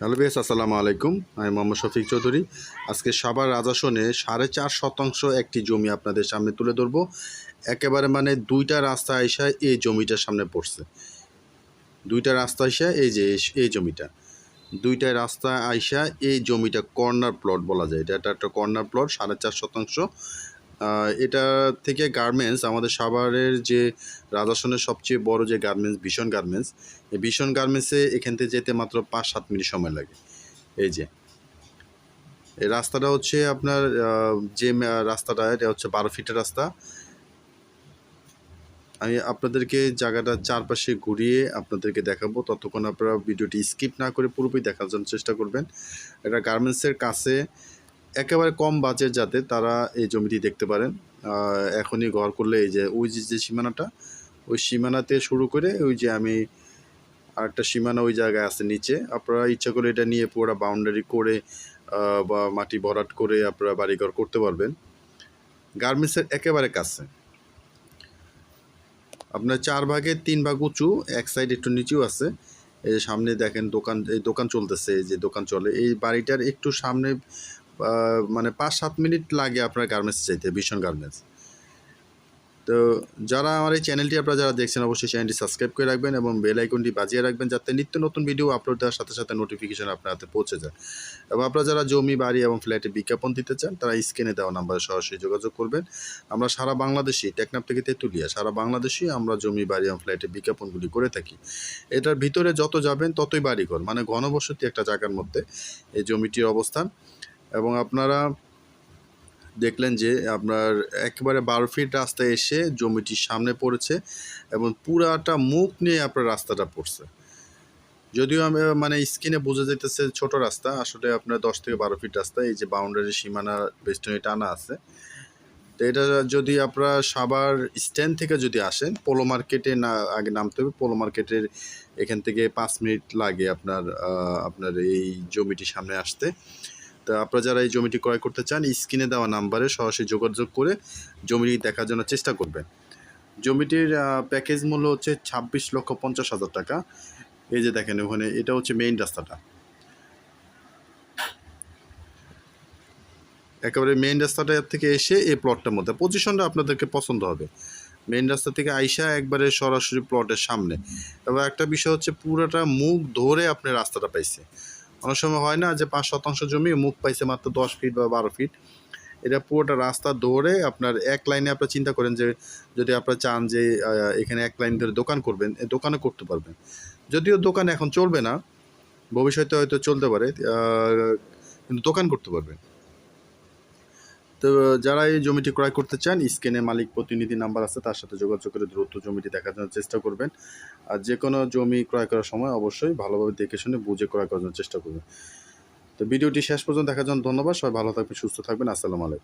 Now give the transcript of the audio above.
Hello base আসসালামু আলাইকুম। আমি মোহাম্মদ শফিক চৌধুরী। আজকে সাবার রাজাসনে সাড়ে চার শতাংশ একটি জমি আপনাদের সামনে তুলে ধরবো। একেবারে মানে দুইটা রাস্তা আইসা এই জমিটার সামনে পড়ছে। দুইটা রাস্তা আইসা এই যে এই- জমিটা। দুইটা রাস্তা আইসা এই জমিটা কর্নার প্লট বলা যায়। এটা একটা কর্নার প্লট, সাড়ে চার শতাংশ। এটা থেকে গার্মেন্টস আমাদের সাভারের যে রাজাসনের সবচেয়ে বড় যে গার্মেন্টস ভীষণ গার্মেন্টস এই ভীষণ গার্মেন্টসে এখান থেকে যেতে মাত্র পাঁচ সাত মিনিট সময় লাগে। এই যে। এই রাস্তাটা হচ্ছে আপনার যে রাস্তাটা, এটা হচ্ছে বারো ফিটের রাস্তা। আমি আপনাদেরকে জায়গাটা চারপাশে ঘুরিয়ে আপনাদেরকে দেখাবো। ততক্ষণ আপনারা ভিডিওটি স্কিপ না করে পুরোপুরি দেখার জন্য চেষ্টা করবেন। এটা গার্মেন্টসের কাছে একেবারে কম বাজেট যাতে তারা এই জমিটি দেখতে পারেন। এখনই ঘর করলে এই যে, ওই যে সীমানাটা, ওই সীমানাতে শুরু করে ওই যে আমি আরেকটা সীমানা ওই জায়গায় আছে নিচে। আপনারা ইচ্ছা করে এটা নিয়ে পুরো বাউন্ডারি করে বা মাটি ভরাট করে আপনারা বাড়িঘর করতে পারবেন। গার্মেন্টসের একেবারে কাছে। আপনার চার ভাগে তিন ভাগ উঁচু, এক সাইড একটু নিচেও আছে। এই যে সামনে দেখেন দোকান, এই দোকান চলতেছে, এই যে দোকান চলে। এই বাড়িটার একটু সামনে মানে পাঁচ সাত মিনিট লাগে আপনার গার্মেন্টস চাইতে ভীষণ গার্মেন্টস। তো যারা আমার এই চ্যানেলটি আপনারা যারা দেখছেন, অবশ্যই চ্যানেলটি সাবস্ক্রাইব করে রাখবেন এবং বেল আইকনটি বাজিয়ে রাখবেন যাতে নিত্য নতুন ভিডিও আপলোড দেওয়ার সাথে সাথে নোটিফিকেশন আপনার হাতে পৌঁছে যায়। এবং আপনারা যারা জমি, বাড়ি এবং ফ্ল্যাটে বিজ্ঞাপন দিতে চান, তারা স্ক্রিনে দেওয়া নাম্বারে সরাসরি যোগাযোগ করবেন। আমরা সারা বাংলাদেশি টেকনাপ থেকে তেঁতুলিয়া, সারা বাংলাদেশি আমরা জমি, বাড়ি এবং ফ্ল্যাটে বিজ্ঞাপনগুলি করে থাকি। এটার ভিতরে যত যাবেন, ততই বাড়িঘর মানে ঘনবসতি একটা জায়গার মধ্যে এই জমিটির অবস্থান। এবং আপনারা দেখলেন যে আপনার একেবারে বারো ফিট রাস্তায় এসে জমিটির সামনে পড়েছে এবং পুরাটা মুখ নিয়ে আপনার রাস্তাটা পড়ছে। যদিও আমি মানে স্ক্রিনে বোঝা যাইতেছে ছোট রাস্তা, আসলে আপনার দশ থেকে বারো ফিট রাস্তা, এই যে বাউন্ডারি সীমানা বেষ্টনী টানা আছে। তো এটা যদি আপনারা সাবার স্ট্যান্ড থেকে যদি আসেন, পোলো মার্কেটে না, আগে নামতে হবে, পোলো মার্কেটের এখান থেকে পাঁচ মিনিট লাগে আপনার আপনার এই জমিটির সামনে আসতে। আপনারা যারা এই জমিটি ক্রয় করতে চান স্ক্রিনে দেওয়া নাম্বারে সরাসরি যোগাযোগ করে জমিটি দেখার জন্য চেষ্টা করবেন। জমিটির প্যাকেজ মূল্য হচ্ছে ছাব্বিশ লক্ষ পঞ্চাশ হাজার টাকা। এই যে দেখেন ওখানে, এটা হচ্ছে মেইন রাস্তাটা। একেবারে মেইন রাস্তাটা থেকে এসে এই প্লটটার মধ্যে পজিশনটা আপনাদেরকে পছন্দ হবে। মেইন রাস্তা থেকে আইসা একবারে সরাসরি প্লটের সামনে। এবার একটা বিষয় হচ্ছে পুরোটা মুখ ধরে আপনি রাস্তাটা পাইছে অনেক সময় হয় না যে পাঁচ শতাংশ জমি মুখ পাইছে মাত্র দশ ফিট বা বারো ফিট এটা পুরোটা রাস্তা ধরে আপনার এক লাইনে আপনার চিন্তা করেন যে, যদি আপনার চান যে এখানে এক লাইন ধরে দোকান করবেন দোকানে করতে পারবেন। যদিও দোকান এখন চলবে না, ভবিষ্যতে হয়তো চলতে পারে কিন্তু দোকান করতে পারবেন। তো যারা এই জমিটি ক্রয় করতে চান, স্ক্রিনে মালিক প্রতিনিধি নাম্বার আছে, তার সাথে যোগাযোগ করে দ্রুত জমিটি দেখার জন্য চেষ্টা করবেন। আর যে কোনো জমি ক্রয় করার সময় অবশ্যই ভালোভাবে দেখে শুনে বুঝে ক্রয় করার জন্য চেষ্টা করবেন। তো ভিডিওটি শেষ পর্যন্ত দেখার জন্য ধন্যবাদ। সবাই ভালো থাকবেন, সুস্থ থাকবেন। আসসালামু আলাইকুম।